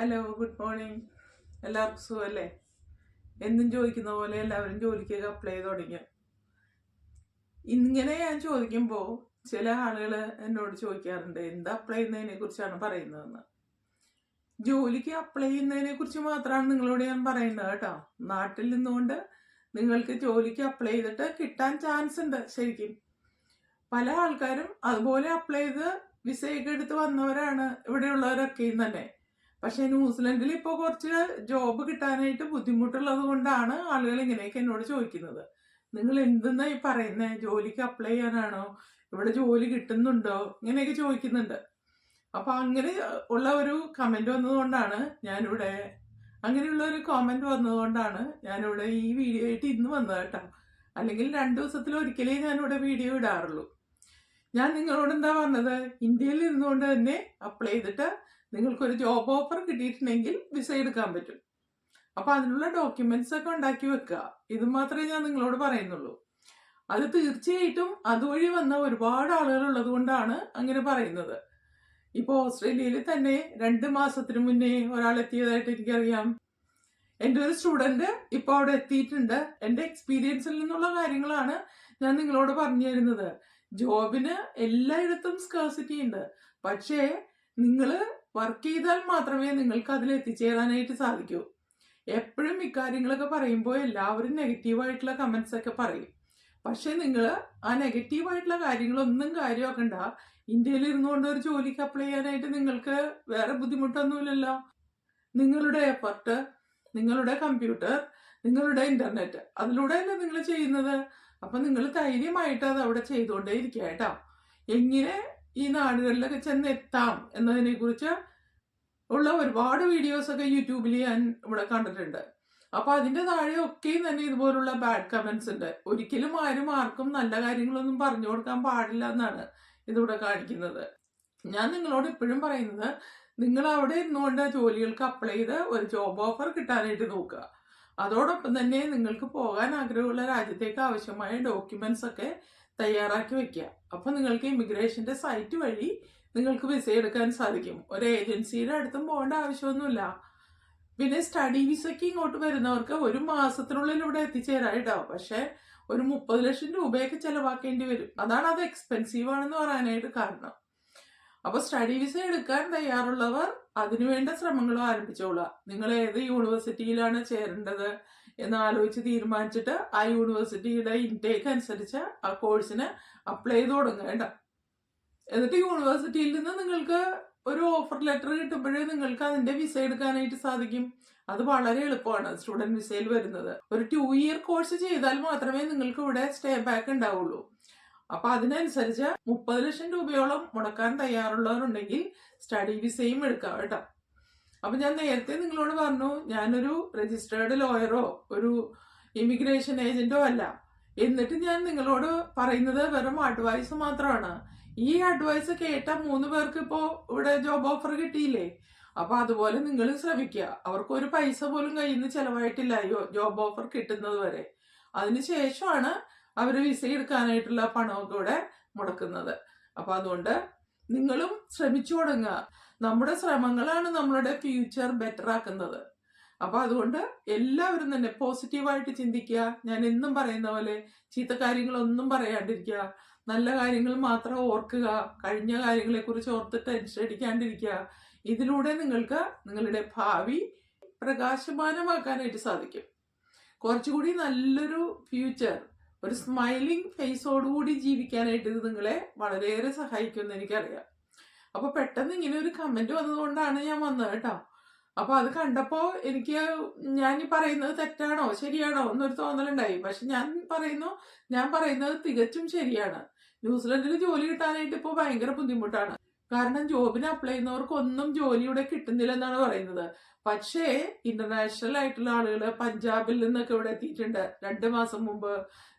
Hello good morning എല്ലാവർക്കും സുഖമല്ലേ എന്നും ചോദിക്കുന്ന പോലെ എല്ലാവരും ജോലിക്കൊക്കെ അപ്ലൈ ചെയ്ത് തുടങ്ങി ഇങ്ങനെ ഞാൻ ചോദിക്കുമ്പോൾ ചില ആളുകൾ എന്നോട് ചോദിക്കാറുണ്ട് എന്താ അപ്ലൈ ചെയ്യുന്നതിനെ കുറിച്ചാണ് പറയുന്നതെന്ന്? ജോലിക്ക് അപ്ലൈ ചെയ്യുന്നതിനെ കുറിച്ച് മാത്രമാണ് നിങ്ങളോട് ഞാൻ പറയുന്നത് കേട്ടോ. നാട്ടിൽ നിന്നുകൊണ്ട് നിങ്ങൾക്ക് ജോലിക്ക് അപ്ലൈ ചെയ്തിട്ട് കിട്ടാൻ ചാൻസ് ഉണ്ട് ശരിക്കും. പല ആൾക്കാരും അതുപോലെ അപ്ലൈ ചെയ്ത് വിസയൊക്കെ എടുത്ത് വന്നവരാണ് ഇവിടെയുള്ളവരൊക്കെയും തന്നെ പക്ഷെ ന്യൂസിലൻഡിൽ ഇപ്പോൾ കുറച്ച് ജോബ് കിട്ടാനായിട്ട് ബുദ്ധിമുട്ടുള്ളത് കൊണ്ടാണ് ആളുകൾ ഇങ്ങനെയൊക്കെ എന്നോട് ചോദിക്കുന്നത്. നിങ്ങൾ എന്തെന്നാ ഈ പറയുന്നത് ജോലിക്ക് അപ്ലൈ ചെയ്യാനാണോ? ഇവിടെ ജോലി കിട്ടുന്നുണ്ടോ? ഇങ്ങനെയൊക്കെ ചോദിക്കുന്നുണ്ട്. അപ്പൊ അങ്ങനെ ഉള്ള ഒരു കമന്റ് വന്നതുകൊണ്ടാണ് ഞാനിവിടെ അങ്ങനെയുള്ള ഒരു കോമന്റ് വന്നതുകൊണ്ടാണ് ഞാനിവിടെ ഈ വീഡിയോ ആയിട്ട് ഇന്ന് വന്നത് കേട്ടോ. അല്ലെങ്കിൽ രണ്ടു ദിവസത്തിൽ ഒരിക്കലേ ഞാനിവിടെ വീഡിയോ ഇടാറുള്ളൂ. ഞാൻ നിങ്ങളോട് എന്താ പറഞ്ഞത്? ഇന്ത്യയിൽ ഇരുന്നുകൊണ്ട് തന്നെ അപ്ലൈ ചെയ്തിട്ട് നിങ്ങൾക്കൊരു ജോബ് ഓഫർ കിട്ടിയിട്ടുണ്ടെങ്കിൽ വിസ എടുക്കാൻ പറ്റും. അപ്പോൾ അതിനുള്ള ഡോക്യുമെന്റ്സ് ഒക്കെ ഉണ്ടാക്കി വെക്കുക. ഇത് മാത്രമേ ഞാൻ നിങ്ങളോട് പറയുന്നുള്ളൂ. അത് തീർച്ചയായിട്ടും അതുവഴി വന്ന ഒരുപാട് ആളുകൾ ഉള്ളത് കൊണ്ടാണ് അങ്ങനെ പറയുന്നത്. ഇപ്പോൾ ഓസ്ട്രേലിയയിൽ തന്നെ രണ്ട് മാസത്തിന് മുന്നേ ഒരാൾ എത്തിയതായിട്ട് എനിക്കറിയാം. എന്റെ ഒരു സ്റ്റുഡന്റ് ഇപ്പോൾ അവിടെ എത്തിയിട്ടുണ്ട്. എന്റെ എക്സ്പീരിയൻസിൽ നിന്നുള്ള കാര്യങ്ങളാണ് ഞാൻ നിങ്ങളോട് പറഞ്ഞു തരുന്നത്. ജോബിന് എല്ലായിടത്തും സ്കേഴ്സിറ്റി ഉണ്ട്. പക്ഷേ നിങ്ങൾ വർക്ക് ചെയ്താൽ മാത്രമേ നിങ്ങൾക്ക് അതിൽ എത്തിച്ചേരാനായിട്ട് സാധിക്കൂ. എപ്പോഴും ഇക്കാര്യങ്ങളൊക്കെ പറയുമ്പോൾ എല്ലാവരും നെഗറ്റീവായിട്ടുള്ള കമൻസ് ഒക്കെ പറയും. പക്ഷെ നിങ്ങൾ ആ നെഗറ്റീവായിട്ടുള്ള കാര്യങ്ങളൊന്നും കാര്യമാക്കണ്ട. ഇന്ത്യയിൽ ഇരുന്നുകൊണ്ട് ഒരു ജോലിക്ക് അപ്ലൈ ചെയ്യാനായിട്ട് നിങ്ങൾക്ക് വേറെ ബുദ്ധിമുട്ടൊന്നുമില്ലല്ലോ. നിങ്ങളുടെ എഫർട്ട് നിങ്ങളുടെ കമ്പ്യൂട്ടർ നിങ്ങളുടെ ഇന്റർനെറ്റ് അതിലൂടെയല്ലേ നിങ്ങൾ ചെയ്യുന്നത്? അപ്പൊ നിങ്ങൾ ധൈര്യമായിട്ട് അത് അവിടെ ചെയ്തുകൊണ്ടേ ഇരിക്കുക കേട്ടോ. എങ്ങനെ ഈ നാടുകളിലൊക്കെ ചെന്ന് എത്താം എന്നതിനെ കുറിച്ച് ഉള്ള ഒരുപാട് വീഡിയോസൊക്കെ യൂട്യൂബിൽ ഞാൻ ഇവിടെ കണ്ടിട്ടുണ്ട്. അപ്പൊ അതിന്റെ താഴെ ഒക്കെയും തന്നെ ഇതുപോലുള്ള ബാഡ് കമന്റ്സ് ഉണ്ട്. ഒരിക്കലും ആരും ആർക്കും നല്ല കാര്യങ്ങളൊന്നും പറഞ്ഞു കൊടുക്കാൻ പാടില്ല എന്നാണ് ഇതിവിടെ കാണിക്കുന്നത്. ഞാൻ നിങ്ങളോട് എപ്പോഴും പറയുന്നത് നിങ്ങൾ അവിടെ ഇരുന്നുകൊണ്ട് ജോലികൾക്ക് അപ്ലൈ ചെയ്ത് ഒരു ജോബ് ഓഫർ കിട്ടാനായിട്ട് നോക്കുക. അതോടൊപ്പം തന്നെ നിങ്ങൾക്ക് പോകാൻ ആഗ്രഹമുള്ള രാജ്യത്തേക്ക് ആവശ്യമായ ഡോക്യുമെന്റ്സ് ഒക്കെ തയ്യാറാക്കി വെക്കുക. അപ്പോൾ നിങ്ങൾക്ക് ഇമിഗ്രേഷന്റെ സൈറ്റ് വഴി നിങ്ങൾക്ക് വിസ എടുക്കാൻ സാധിക്കും. ഒരു ഏജൻസിയുടെ അടുത്തും പോകേണ്ട ആവശ്യമൊന്നുമില്ല. പിന്നെ സ്റ്റഡി വിസയ്ക്ക് ഇങ്ങോട്ട് വരുന്നവർക്ക് ഒരു മാസത്തിനുള്ളിൽ ഇവിടെ എത്തിച്ചേരായിട്ടോ പക്ഷേ ഒരു മുപ്പത് ലക്ഷം രൂപയൊക്കെ ചിലവാക്കേണ്ടി വരും. അതാണ് അത് എക്സ്പെൻസീവ് ആണെന്ന് പറയാനായിട്ട് കാരണം. അപ്പോൾ സ്റ്റഡി വിസ എടുക്കാൻ തയ്യാറുള്ളവർ അതിനുവേണ്ട ശ്രമങ്ങളും ആരംഭിച്ചോളാം നിങ്ങൾ ഏത് യൂണിവേഴ്സിറ്റിയിലാണ് ചേരേണ്ടത്? എന്ന് ആലോചിച്ച് തീരുമാനിച്ചിട്ട് ആ യൂണിവേഴ്സിറ്റിയുടെ ഇൻടേക്ക് അനുസരിച്ച് ആ കോഴ്സിന് അപ്ലൈ ചെയ്ത് തുടങ്ങുക എന്നിട്ട് യൂണിവേഴ്സിറ്റിയിൽ നിന്ന് നിങ്ങൾക്ക് ഒരു ഓഫർ ലെറ്റർ കിട്ടുമ്പോഴേ നിങ്ങൾക്ക് അതിന്റെ വിസ എടുക്കാനായിട്ട് സാധിക്കും. അത് വളരെ എളുപ്പമാണ് സ്റ്റുഡന്റ് വിസയിൽ വരുന്നത്. ഒരു ടു ഇയർ കോഴ്സ് ചെയ്താൽ മാത്രമേ നിങ്ങൾക്ക് ഇവിടെ സ്റ്റേ ബാക്ക് ഉണ്ടാവുള്ളൂ. അപ്പൊ അതിനനുസരിച്ച് മുപ്പത് ലക്ഷം രൂപയോളം മുടക്കാൻ തയ്യാറുള്ളവരുണ്ടെങ്കിൽ സ്റ്റഡി വിസയും എടുക്കാം കേട്ടോ. അപ്പൊ ഞാൻ നേരത്തെ നിങ്ങളോട് പറഞ്ഞു ഞാനൊരു രജിസ്റ്റേർഡ് ലോയറോ ഒരു ഇമിഗ്രേഷൻ ഏജന്റോ അല്ല. എന്നിട്ട് ഞാൻ നിങ്ങളോട് പറയുന്നത് വെറും അഡ്വൈസ് മാത്രമാണ്. ഈ അഡ്വൈസ് കേട്ട മൂന്ന് പേർക്ക് ഇപ്പോ ഇവിടെ ജോബ് ഓഫർ കിട്ടിയില്ലേ? അപ്പൊ അതുപോലെ നിങ്ങൾ ശ്രമിക്കുക. അവർക്ക് ഒരു പൈസ പോലും കയ്യിൽ നിന്ന് ചെലവായിട്ടില്ല ജോബ് ഓഫർ കിട്ടുന്നത് വരെ. അതിനുശേഷമാണ് അവർ വിസ എടുക്കാനായിട്ടുള്ള പണമൊക്കെ ഇവിടെ മുടക്കുന്നത്. അപ്പൊ അതുകൊണ്ട് നിങ്ങളും ശ്രമിച്ചു തുടങ്ങുക. നമ്മുടെ ശ്രമങ്ങളാണ് നമ്മളുടെ ഫ്യൂച്ചർ ബെറ്റർ ആക്കുന്നത്. അപ്പൊ അതുകൊണ്ട് എല്ലാവരും തന്നെ പോസിറ്റീവായിട്ട് ചിന്തിക്കുക. ഞാൻ എന്നും പറയുന്ന പോലെ ചീത്ത കാര്യങ്ങളൊന്നും പറയാണ്ടിരിക്കുക. നല്ല കാര്യങ്ങൾ മാത്രം ഓർക്കുക. കഴിഞ്ഞ കാര്യങ്ങളെ കുറിച്ച് ഓർത്ത് ടെൻഷൻ അടിക്കാണ്ടിരിക്കുക. ഇതിലൂടെ നിങ്ങൾക്ക് നിങ്ങളുടെ ഭാവി പ്രകാശമാനമാക്കാനായിട്ട് സാധിക്കും. കുറച്ചുകൂടി നല്ലൊരു ഫ്യൂച്ചർ ഒരു സ്മൈലിംഗ് ഫേസോടുകൂടി ജീവിക്കാനായിട്ട് ഇത് നിങ്ങളെ വളരെയേറെ സഹായിക്കുമെന്ന് എനിക്കറിയാം. അപ്പൊ പെട്ടെന്ന് ഇങ്ങനെ ഒരു കമന്റ് വന്നതുകൊണ്ടാണ് ഞാൻ വന്നത് കേട്ടോ. അപ്പൊ അത് കണ്ടപ്പോ എനിക്ക് ഞാൻ ഈ പറയുന്നത് തെറ്റാണോ? ശരിയാണോ? എന്നൊരു തോന്നലുണ്ടായി. പക്ഷെ ഞാൻ പറയുന്നു ഞാൻ പറയുന്നത് തികച്ചും ശരിയാണ്. ന്യൂസിലൻഡിൽ ജോലി കിട്ടാനായിട്ട് ഇപ്പോൾ ഭയങ്കര ബുദ്ധിമുട്ടാണ്. കാരണം ജോബിന് അപ്ലൈ ചെയ്യുന്നവർക്ക് ഒന്നും ജോലി ഇവിടെ കിട്ടുന്നില്ല എന്നാണ് പറയുന്നത്. പക്ഷേ ഇന്റർനാഷണൽ ആയിട്ടുള്ള ആളുകൾ പഞ്ചാബിൽ നിന്നൊക്കെ ഇവിടെ എത്തിയിട്ടുണ്ട്. രണ്ട് മാസം മുമ്പ്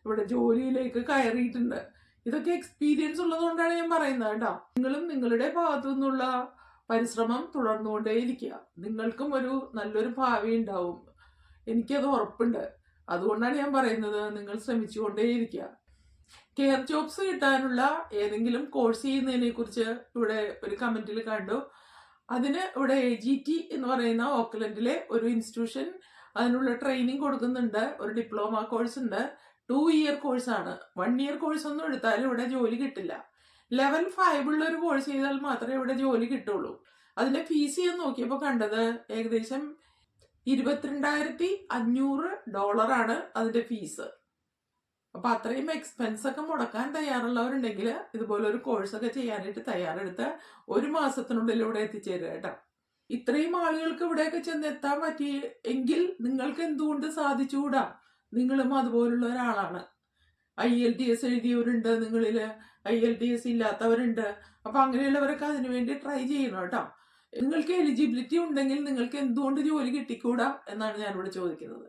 ഇവിടെ ജോലിയിലേക്ക് കയറിയിട്ടുണ്ട്. ഇതൊക്കെ എക്സ്പീരിയൻസ് ഉള്ളതുകൊണ്ടാണ് ഞാൻ പറയുന്നത് കേട്ടോ. നിങ്ങളും നിങ്ങളുടെ ഭാഗത്തു നിന്നുള്ള പരിശ്രമം തുടർന്നുകൊണ്ടേയിരിക്കുക. നിങ്ങൾക്കും ഒരു നല്ലൊരു ഭാവി ഉണ്ടാവും. എനിക്കത് ഉറപ്പുണ്ട്. അതുകൊണ്ടാണ് ഞാൻ പറയുന്നത് നിങ്ങൾ ശ്രമിച്ചുകൊണ്ടേയിരിക്കുക. കെയർ ജോബ്സ് കിട്ടാനുള്ള ഏതെങ്കിലും കോഴ്സ് ചെയ്യുന്നതിനെ കുറിച്ച് ഇവിടെ ഒരു കമന്റിൽ കണ്ടു. അതിന് ഇവിടെ എ ജി ടി എന്ന് പറയുന്ന ഓക്ലൻഡിലെ ഒരു ഇൻസ്റ്റിറ്റ്യൂഷൻ അതിനുള്ള ട്രെയിനിങ് കൊടുക്കുന്നുണ്ട്. ഒരു ഡിപ്ലോമ കോഴ്സ് ഉണ്ട്. ടു ഇയർ കോഴ്സാണ് വൺ ഇയർ കോഴ്സ് ഒന്നും എടുത്താലും ഇവിടെ ജോലി കിട്ടില്ല. ലെവൽ ഉള്ള ഒരു കോഴ്സ് ചെയ്താൽ മാത്രമേ ഇവിടെ ജോലി കിട്ടുള്ളൂ. അതിന്റെ ഫീസ് ഞാൻ നോക്കിയപ്പോൾ കണ്ടത് ഏകദേശം ഇരുപത്തിരണ്ടായിരത്തി അഞ്ഞൂറ് ഡോളറാണ് അതിന്റെ ഫീസ് അപ്പൊ അത്രയും എക്സ്പെൻസ് ഒക്കെ മുടക്കാൻ തയ്യാറുള്ളവരുണ്ടെങ്കിൽ ഇതുപോലെ ഒരു കോഴ്സ് ഒക്കെ ചെയ്യാനായിട്ട് തയ്യാറെടുത്ത് ഒരു മാസത്തിനുള്ളിൽ ഇവിടെ എത്തിച്ചേരുക കേട്ടോ. ഇത്രയും ആളുകൾക്ക് ഇവിടെയൊക്കെ ചെന്ന് എത്താൻ പറ്റി എങ്കിൽ നിങ്ങൾക്ക് എന്തുകൊണ്ട് സാധിച്ചുകൂടാ? നിങ്ങളും അതുപോലുള്ള ഒരാളാണ്. ഐ എൽ ടി എസ് എഴുതിയവരുണ്ട് നിങ്ങളിൽ ഐ എൽ ടി എസ് ഇല്ലാത്തവരുണ്ട്. അപ്പം അങ്ങനെയുള്ളവരൊക്കെ അതിനു വേണ്ടി ട്രൈ ചെയ്യണം കേട്ടോ. നിങ്ങൾക്ക് എലിജിബിലിറ്റി ഉണ്ടെങ്കിൽ നിങ്ങൾക്ക് എന്തുകൊണ്ട് ജോലി കിട്ടിക്കൂടാ എന്നാണ് ഞാനിവിടെ ചോദിക്കുന്നത്.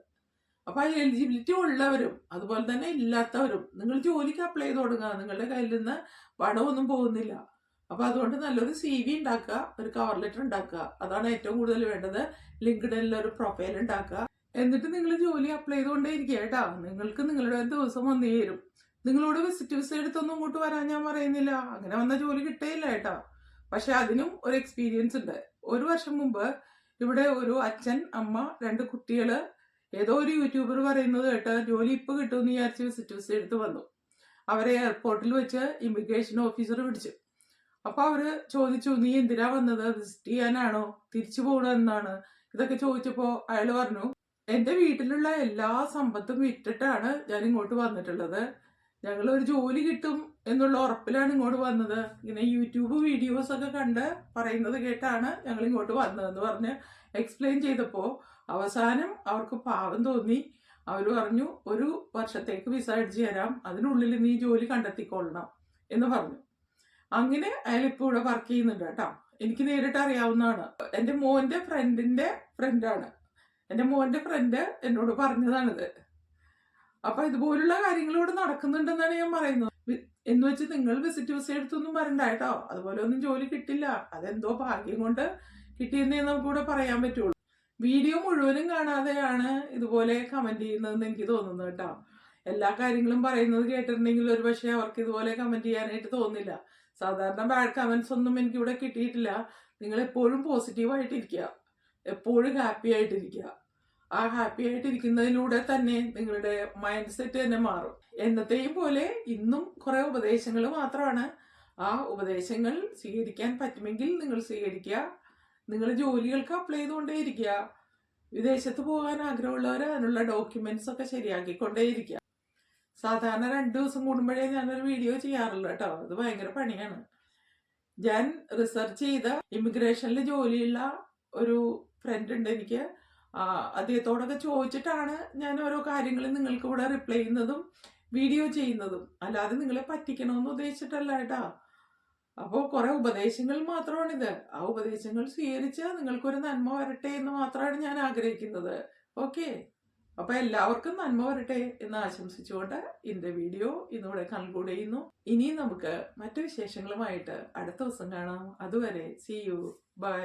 അപ്പൊ ആ എലിജിബിലിറ്റി ഉള്ളവരും അതുപോലെ തന്നെ ഇല്ലാത്തവരും നിങ്ങൾ ജോലിക്ക് അപ്ലൈ ചെയ്ത് തുടങ്ങുക. നിങ്ങളുടെ കയ്യിൽ നിന്ന് പണമൊന്നും പോകുന്നില്ല. അപ്പൊ അതുകൊണ്ട് നല്ലൊരു സി വി ഉണ്ടാക്കുക ഒരു കവർ ലെറ്റർ ഉണ്ടാക്കുക. അതാണ് ഏറ്റവും കൂടുതൽ വേണ്ടത്. ലിങ്ക്ഡിനിൽ ഒരു പ്രൊഫൈൽ ഉണ്ടാക്കുക. എന്നിട്ട് നിങ്ങൾ ജോലി അപ്ലൈ ചെയ്തുകൊണ്ടേ ഇരിക്കുക കേട്ടോ. നിങ്ങൾക്ക് നിങ്ങളുടെ ദിവസം വന്നു തരും നിങ്ങളോട് വിസിറ്റ് വിസ എടുത്തൊന്നും ഇങ്ങോട്ട് വരാൻ ഞാൻ പറയുന്നില്ല. അങ്ങനെ വന്ന ജോലി കിട്ടേയില്ല കേട്ടോ. പക്ഷെ അതിനും ഒരു എക്സ്പീരിയൻസ് ഉണ്ട്. ഒരു വർഷം മുമ്പ് ഇവിടെ ഒരു അച്ഛൻ അമ്മ രണ്ട് കുട്ടികൾ ഏതോ ഒരു യൂട്യൂബർ പറയുന്നത് കേട്ട് ജോലി ഇപ്പൊ കിട്ടുമെന്ന് വിചാരിച്ച് വിസിറ്റ് വിസ എടുത്ത് വന്നു. അവരെ എയർപോർട്ടിൽ വെച്ച് ഇമിഗ്രേഷൻ ഓഫീസർ പിടിച്ചു. അപ്പൊ അവർ ചോദിച്ചു നീ എന്തിനാ വന്നത്? വിസിറ്റ് ചെയ്യാനാണോ? തിരിച്ചു പോകണമെന്നാണ് ഇതൊക്കെ ചോദിച്ചപ്പോ അയാൾ പറഞ്ഞു എന്റെ വീട്ടിലുള്ള എല്ലാ സമ്പത്തും വിറ്റിട്ടാണ് ഞാൻ ഇങ്ങോട്ട് വന്നിട്ടുള്ളത്. ഞങ്ങൾ ഒരു ജോലി കിട്ടും എന്നുള്ള ഉറപ്പിലാണ് ഇങ്ങോട്ട് വന്നത്. ഇങ്ങനെ യൂട്യൂബ് വീഡിയോസ് ഒക്കെ കണ്ട് പറയുന്നത് കേട്ടാണ് ഞങ്ങൾ ഇങ്ങോട്ട് വന്നതെന്ന് പറഞ്ഞ് എക്സ്പ്ലെയിൻ ചെയ്തപ്പോൾ അവസാനം അവർക്ക് പാവം തോന്നി. അവർ പറഞ്ഞു ഒരു വർഷത്തേക്ക് വിസ അടിച്ചു തരാം. അതിനുള്ളിൽ നീ ജോലി കണ്ടെത്തിക്കൊള്ളണം. എന്ന് പറഞ്ഞു. അങ്ങനെ അയാൾ ഇപ്പോൾ ഇവിടെ വർക്ക് ചെയ്യുന്നുണ്ട് കേട്ടോ. എനിക്ക് നേരിട്ട് അറിയാവുന്നതാണ്. എന്റെ മോന്റെ ഫ്രണ്ടിന്റെ ഫ്രണ്ടാണ് എന്റെ മോന്റെ ഫ്രണ്ട് എന്നോട് പറഞ്ഞതാണിത്. അപ്പൊ ഇതുപോലുള്ള കാര്യങ്ങളിവിടെ നടക്കുന്നുണ്ടെന്നാണ് ഞാൻ പറയുന്നത്. എന്ന് വെച്ച് നിങ്ങൾ വിസിറ്റ് വിസ എടുത്തൊന്നും വരണ്ട കേട്ടോ. അതുപോലെ ഒന്നും ജോലി കിട്ടില്ല. അതെന്തോ ഭാഗ്യം കൊണ്ട് കിട്ടിയെന്നേ നമുക്കിവിടെ പറയാൻ പറ്റുള്ളൂ. വീഡിയോ മുഴുവനും കാണാതെയാണ് ഇതുപോലെ കമന്റ് ചെയ്യുന്നതെന്ന് എനിക്ക് തോന്നുന്നു കേട്ടോ. എല്ലാ കാര്യങ്ങളും പറയുന്നത് കേട്ടിട്ടുണ്ടെങ്കിൽ ഒരു പക്ഷേ അവർക്ക് ഇതുപോലെ കമന്റ് ചെയ്യാനായിട്ട് തോന്നില്ല. സാധാരണ ബാഡ് കമന്റ്സ് ഒന്നും എനിക്കിവിടെ കിട്ടിയിട്ടില്ല. നിങ്ങൾ എപ്പോഴും പോസിറ്റീവായിട്ടിരിക്കുക എപ്പോഴും ഹാപ്പി ആയിട്ടിരിക്കുക. ആ ഹാപ്പി ആയിട്ടിരിക്കുന്നതിലൂടെ തന്നെ നിങ്ങളുടെ മൈൻഡ് സെറ്റ് തന്നെ മാറും. എന്നത്തെയും പോലെ ഇന്നും കുറെ ഉപദേശങ്ങൾ മാത്രമാണ്. ആ ഉപദേശങ്ങൾ സ്വീകരിക്കാൻ പറ്റുമെങ്കിൽ നിങ്ങൾ സ്വീകരിക്കുക. നിങ്ങൾ ജോലികൾക്ക് അപ്ലൈ ചെയ്തുകൊണ്ടേയിരിക്കുക. വിദേശത്ത് പോകാൻ ആഗ്രഹമുള്ളവർ അതിനുള്ള ഡോക്യുമെന്റ്സ് ഒക്കെ ശരിയാക്കിക്കൊണ്ടേയിരിക്കുക. സാധാരണ രണ്ടു ദിവസം കൂടുമ്പോഴേ ഞാനൊരു വീഡിയോ ചെയ്യാറുള്ളൂ കേട്ടോ. അത് ഭയങ്കര പണിയാണ്. ഞാൻ റിസർച്ച് ചെയ്ത ഇമിഗ്രേഷനിൽ ജോലിയുള്ള ഒരു ഫ്രണ്ട് ഉണ്ട് എനിക്ക്. അദ്ദേഹത്തോടൊക്കെ ചോദിച്ചിട്ടാണ് ഞാൻ ഓരോ കാര്യങ്ങളും നിങ്ങൾക്ക് ഇവിടെ റിപ്ലൈ ചെയ്യുന്നതും വീഡിയോ ചെയ്യുന്നതും. അല്ലാതെ നിങ്ങളെ പറ്റിക്കണമെന്ന് ഉദ്ദേശിച്ചിട്ടല്ല കേട്ടാ. അപ്പോൾ കുറെ ഉപദേശങ്ങൾ മാത്രമാണിത്. ആ ഉപദേശങ്ങൾ സ്വീകരിച്ച് നിങ്ങൾക്കൊരു നന്മ വരട്ടെ എന്ന് മാത്രമാണ് ഞാൻ ആഗ്രഹിക്കുന്നത്. ഓക്കെ അപ്പൊ എല്ലാവർക്കും നന്മ വരട്ടെ എന്ന് ആശംസിച്ചുകൊണ്ട് ഇന്റെ വീഡിയോ ഇന്നിവിടെ കൺക്ലൂഡ് ചെയ്യുന്നു. ഇനി നമുക്ക് മറ്റു വിശേഷങ്ങളുമായിട്ട് അടുത്ത ദിവസം കാണാം. അതുവരെ സി യു ബൈ